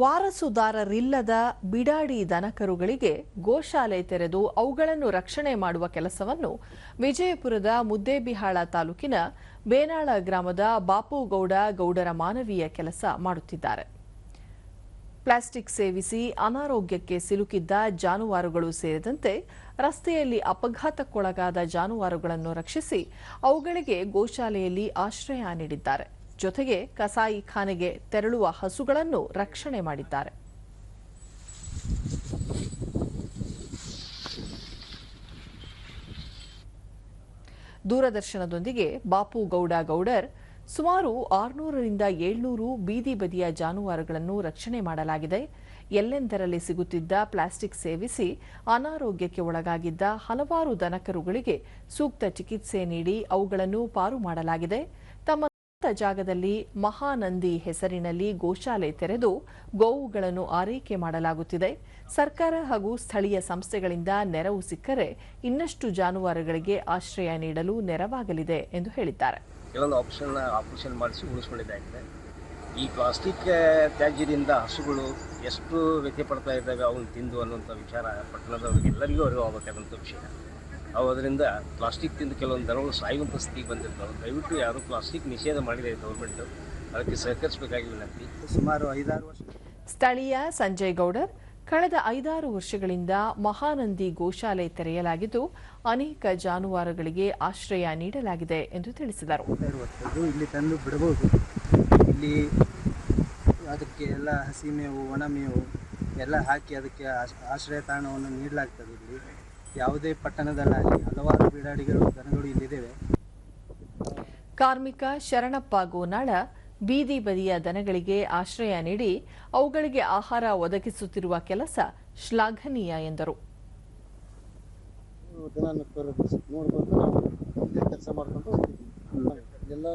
ವಾರಸುದಾರರಿಲ್ಲದ ಬಿಡಾಡಿ ದನಕರುಗಳಿಗೆ ಗೋಶಾಲೆ ತೆರೆದು ಅವುಗಳನ್ನು ರಕ್ಷಣೆ ಮಾಡುವ ಕೆಲಸವನ್ನು ವಿಜಯಪುರದ ಮುದ್ದೇಬಿಹಾಳ ತಾಲೂಕಿನ ಬೇನಾಳ ಗ್ರಾಮದ ಬಾಪುಗೌಡ ಗೌಡರ ಮಾನವೀಯ ಕೆಲಸ ಮಾಡುತ್ತಿದ್ದಾರೆ. ಪ್ಲಾಸ್ಟಿಕ್ ಸೇವಿಸಿ ಅನಾರೋಗ್ಯಕ್ಕೆ ಸಿಲುಕಿದ್ದ ಜಾನುವಾರುಗಳು ಸೇರಿದಂತೆ ರಸ್ತೆಯಲ್ಲಿ ಅಪಘಾತಕ್ಕೊಳಗಾದ ಜಾನುವಾರುಗಳನ್ನು ರಕ್ಷಿಸಿ ಅವುಗಳಿಗೆ ಗೋಶಾಲೆಯಲ್ಲಿ ಆಶ್ರಯ ನೀಡಿದ್ದಾರೆ. ಜೊತೆಗೆ ಕಸಾಯಿ ಖಾನೆಗೆ ತೆರಳುವ ಹಸುಗಳನ್ನು ರಕ್ಷಣೆ ಮಾಡಿದ್ದಾರೆ. ದೂರದರ್ಶನದೊಂದಿಗೆ ಬಾಪು ಗೌಡ ಗೌಡರ್ ಸುಮಾರು ಆರುನೂರರಿಂದ ಏಳ್ನೂರು ಬೀದಿ ಬದಿಯ ಜಾನುವಾರುಗಳನ್ನು ರಕ್ಷಣೆ ಮಾಡಲಾಗಿದೆ. ಎಲ್ಲೆಂದರಲ್ಲಿ ಸಿಗುತ್ತಿದ್ದ ಪ್ಲಾಸ್ಟಿಕ್ ಸೇವಿಸಿ ಅನಾರೋಗ್ಯಕ್ಕೆ ಒಳಗಾಗಿದ್ದ ಹಲವಾರು ದನಕರುಗಳಿಗೆ ಸೂಕ್ತ ಚಿಕಿತ್ಸೆ ನೀಡಿ ಅವುಗಳನ್ನು ಪಾರು ಮಾಡಲಾಗಿದೆ. ತಮ್ಮ ಜಾಗದಲ್ಲಿ ಮಹಾನಂದಿ ಹೆಸರಿನಲ್ಲಿ ಗೋಶಾಲೆ ತೆರೆದು ಗೋವುಗಳನ್ನು ಆರೈಕೆ ಮಾಡಲಾಗುತ್ತಿದೆ. ಸರ್ಕಾರ ಹಾಗೂ ಸ್ಥಳೀಯ ಸಂಸ್ಥೆಗಳಿಂದ ನೆರವು ಸಿಕ್ಕರೆ ಇನ್ನಷ್ಟು ಜಾನುವಾರುಗಳಿಗೆ ಆಶ್ರಯ ನೀಡಲು ನೆರವಾಗಲಿದೆ ಎಂದು ಹೇಳಿದ್ದಾರೆ. ಕೆಲವೊಂದು ಆಪ್ಷನ್ ಆಪರೇಷನ್ ಮಾಡಿಸಿ ಈ ಪ್ಲಾಸ್ಟಿಕ್ ತ್ಯಾಜ್ಯದಿಂದ ಹಸುಗಳು ಎಷ್ಟು ವ್ಯತ್ಯೆ ಪಡ್ತಾ ಇದ್ದಾವೆ, ಅವನು ತಿಂದು ಅನ್ನುವಂಥ ವಿಚಾರ ಪಟ್ಟಣದವ್ರಿಗೆ ಎಲ್ಲರಿಗೂ ಅರಿವು ಆಗಬೇಕಾದಂಥ ವಿಷಯ. ಅವು ಅದರಿಂದ ಪ್ಲಾಸ್ಟಿಕ್ ತಿಂದು ಕೆಲವೊಂದು ದರಗಳು ಸಾಯುವಂಥ ಸ್ಥಿತಿಗೆ ಬಂದಿರ್ತಾವೆ. ದಯವಿಟ್ಟು ಯಾರು ಪ್ಲಾಸ್ಟಿಕ್ ನಿಷೇಧ ಮಾಡಿದೆ ಗೌರ್ಮೆಂಟು ಅದಕ್ಕೆ ಸಹಕರಿಸಬೇಕಾಗಿ ವಿನಂತಿ. ಸುಮಾರು ಐದಾರು ವರ್ಷ. ಸ್ಥಳೀಯ ಸಂಜಯ್ ಗೌಡರ್ ಕಳೆದ ಐದಾರು ವರ್ಷಗಳಿಂದ ಮಹಾನಂದಿ ಗೋಶಾಲೆ ತೆರೆಯಲಾಗಿದ್ದು ಅನೇಕ ಜಾನುವಾರುಗಳಿಗೆ ಆಶ್ರಯ ನೀಡಲಾಗಿದೆ ಎಂದು ತಿಳಿಸಿದರು. ಇಲ್ಲಿ ತಂದು ಬಿಡಬಹುದು. ಇಲ್ಲಿ ಅದಕ್ಕೆ ಎಲ್ಲ ಹಸಿ ಮೇವು ಒಣ ಮೇವು ಎಲ್ಲ ಹಾಕಿ ಅದಕ್ಕೆ ಆಶ್- ಆಶ್ರಯ ತಾಣವನ್ನು ನೀಡಲಾಗ್ತದೆ ಇಲ್ಲಿ. ಯಾವುದೇ ಪಟ್ಟಣದಲ್ಲಾಗಲಿ ಹಲವಾರು ಬೀಡಾಡಿಗಳು ದನಗಳು ಇಲ್ಲಿದ್ದೇವೆ. ಕಾರ್ಮಿಕ ಶರಣಪ್ಪ ಗೋನಾಳ ಬೀದಿ ಬದಿಯ ದನಗಳಿಗೆ ಆಶ್ರಯ ನೀಡಿ ಅವುಗಳಿಗೆ ಆಹಾರ ಒದಗಿಸುತ್ತಿರುವ ಕೆಲಸ ಶ್ಲಾಘನೀಯ ಎಂದರು. ದಿನ ನೋಡ್ಕೊಂಡು ನಾವು ಕೆಲಸ ಮಾಡ್ಕೊಂಡು ಎಲ್ಲ